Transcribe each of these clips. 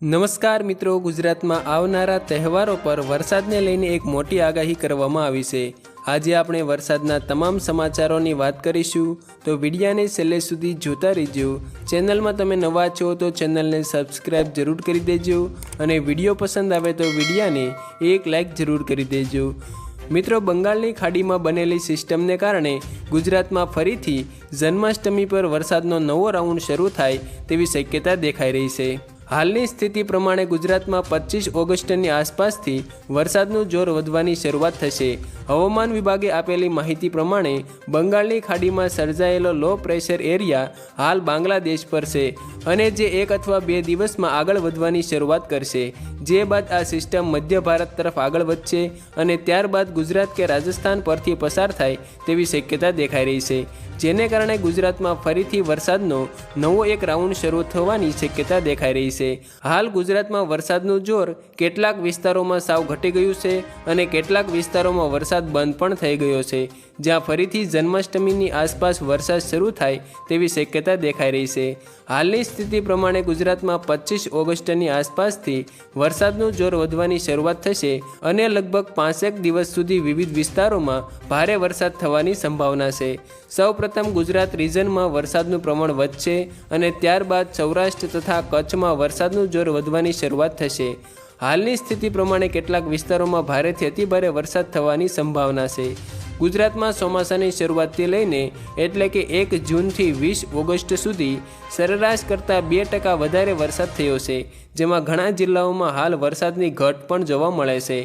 નમસ્કાર મિત્રો, ગુજરાતમાં આવનારા તહેવારો પર વરસાદને લઈને એક મોટી આગાહી કરવામાં આવી છે. આજે આપણે વરસાદના તમામ સમાચારોની વાત કરીશું. તો વિડીયાને છેલ્લે સુધી જોતા રહેજો. ચેનલમાં તમે નવા છો તો ચેનલને સબસ્ક્રાઈબ જરૂર કરી દેજો અને વીડિયો પસંદ આવે તો વિડીયાને એક લાઇક જરૂર કરી દેજો. મિત્રો, બંગાળની ખાડીમાં બનેલી સિસ્ટમને કારણે ગુજરાતમાં ફરીથી જન્માષ્ટમી પર વરસાદનો નવો રાઉન્ડ શરૂ થાય તેવી શક્યતા દેખાઈ રહી છે. હાલની સ્થિતિ પ્રમાણે ગુજરાતમાં પચીસ ઓગસ્ટની આસપાસથી વરસાદનું જોર વધવાની શરૂઆત થશે. હવામાન વિભાગે આપેલી માહિતી પ્રમાણે બંગાળની ખાડીમાં સર્જાયેલો લો પ્રેશર એરિયા હાલ બાંગ્લાદેશ પર છે અને જે એક અથવા બે દિવસમાં આગળ વધવાની શરૂઆત કરશે. જે બાદ આ સિસ્ટમ મધ્ય ભારત તરફ આગળ વધશે અને ત્યારબાદ ગુજરાત કે રાજસ્થાન પરથી પસાર થાય તેવી શક્યતા દેખાઈ રહી છે. જેને કારણે ગુજરાતમાં ફરીથી વરસાદનો નવો એક રાઉન્ડ શરૂ થવાની શક્યતા દેખાઈ રહી છે. હાલ ગુજરાતમાં વરસાદનું જોર કેટલાક વિસ્તારોમાં સાવ ઘટી ગયું છે અને કેટલાક વિસ્તારોમાં વરસાદ બંધ પણ થઈ ગયો છે, જ્યાં ફરીથી જન્માષ્ટમીની આસપાસ વરસાદ શરૂ થાય તેવી શક્યતા દેખાઈ રહી છે. હાલની સ્થિતિ પ્રમાણે ગુજરાતમાં પચીસ ઓગસ્ટની આસપાસથી વરસાદનું જોર વધવાની શરૂઆત થશે અને લગભગ પાંસેક દિવસ સુધી વિવિધ વિસ્તારોમાં ભારે વરસાદ થવાની સંભાવના છે. સૌપ્રથમ ગુજરાત રિજનમાં વરસાદનું પ્રમાણ વધશે અને ત્યારબાદ સૌરાષ્ટ્ર તથા કચ્છમાં વરસાદનું જોર વધવાની શરૂઆત થશે. હાલની સ્થિતિ પ્રમાણે કેટલાક વિસ્તારોમાં ભારેથી અતિભારે વરસાદ થવાની સંભાવના છે. ગુજરાતમાં ચોમાસાની શરૂઆતથી લઈને એટલે કે એક જૂનથી વીસ ઓગસ્ટ સુધી સરેરાશ કરતાં બે ટકા વધારે વરસાદ થયો છે, જેમાં ઘણા જિલ્લાઓમાં હાલ વરસાદની ઘટ પણ જોવા મળે છે.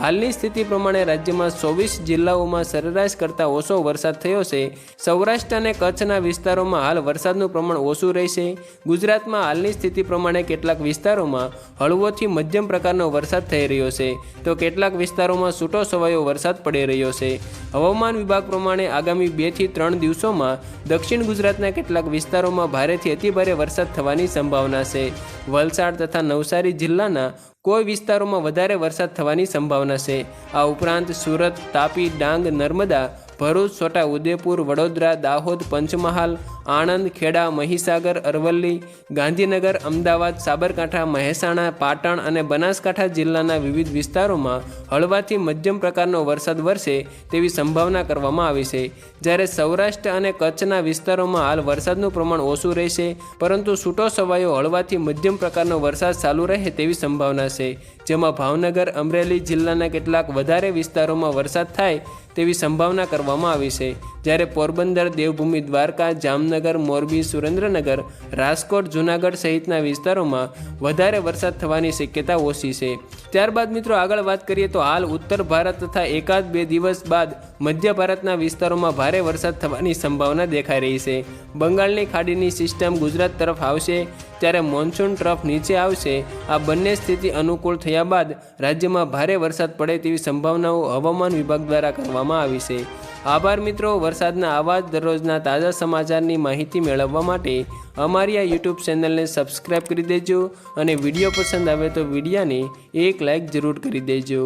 હાલની સ્થિતિ પ્રમાણે રાજ્યમાં ચોવીસ જિલ્લાઓમાં સરેરાશ કરતાં ઓછો વરસાદ થયો છે. સૌરાષ્ટ્ર અને કચ્છના વિસ્તારોમાં હાલ વરસાદનું પ્રમાણ ઓછું રહેશે. ગુજરાતમાં હાલની સ્થિતિ પ્રમાણે કેટલાક વિસ્તારોમાં હળવોથી મધ્યમ પ્રકારનો વરસાદ થઈ રહ્યો છે. તો કેટલાક વિસ્તારોમાં છૂટો છવાયો વરસાદ પડી રહ્યો છે. હવામાન વિભાગ પ્રમાણે આગામી બેથી ત્રણ દિવસોમાં દક્ષિણ ગુજરાતના કેટલાક વિસ્તારોમાં ભારેથી અતિભારે વરસાદ થવાની સંભાવના છે. વલસાડ તથા નવસારી જિલ્લાના કોઈ વિસ્તારોમાં વધારે વરસાદ થવાની સંભાવના છે. આ ઉપરાંત સુરત, તાપી, ડાંગ, નર્મદા, ભરૂચ, છોટા ઉદેપુર, વડોદરા, દાહોદ, પંચમહાલ આણંદ, ખેડા, મહીસાગર, અરવલ્લી, ગાંધીનગર, અમદાવાદ, સાબરકાંઠા, મહેસાણા, પાટણ અને બનાસકાંઠા જિલ્લાના વિવિધ વિસ્તારોમાં હળવાથી મધ્યમ પ્રકારનો વરસાદ વરસે તેવી સંભાવના કરવામાં આવી છે. જ્યારે સૌરાષ્ટ્ર અને કચ્છના વિસ્તારોમાં હાલ વરસાદનું પ્રમાણ ઓછું રહેશે, પરંતુ છૂટો સવાયો હળવાથી મધ્યમ પ્રકારનો વરસાદ ચાલુ રહે તેવી સંભાવના છે. જેમાં ભાવનગર, અમરેલી જિલ્લાના કેટલાક વધારે વિસ્તારોમાં વરસાદ થાય તેવી સંભાવના કરવામાં આવી છે. જ્યારે પોરબંદર, દેવભૂમિ, દ્વારકા, જામનગર, મોરબી, સુરેન્દ્રનગર, રાજકોટ, જૂનાગઢ સહિતના વિસ્તારોમાં વધારે વરસાદ થવાની શક્યતા ઓછી છે. ત્યારબાદ મિત્રો આગળ વાત કરીએ તો હાલ ઉત્તર ભારત તથા એકાદ બે દિવસ બાદ મધ્ય ભારતના વિસ્તારોમાં ભારે વરસાદ થવાની સંભાવના દેખાઈ રહી છે. બંગાળની ખાડીની સિસ્ટમ ગુજરાત તરફ આવશે. ત્યારે મોન્સૂન ટ્રફ નીચે આવશે. આ બંને સ્થિતિ અનુકૂળ થયા બાદ રાજ્યમાં ભારે વરસાદ પડે તેવી સંભાવનાઓ હવામાન વિભાગ દ્વારા કરવામાં આવી છે. આભાર મિત્રો. વરસાદના આવા જ દરરોજના તાજા સમાચારની માહિતી મેળવવા માટે અમારી આ યુટ્યુબ ચેનલને સબસ્ક્રાઈબ કરી દેજો અને વીડિયો પસંદ આવે તો વિડીયાને એક લાઇક જરૂર કરી દેજો.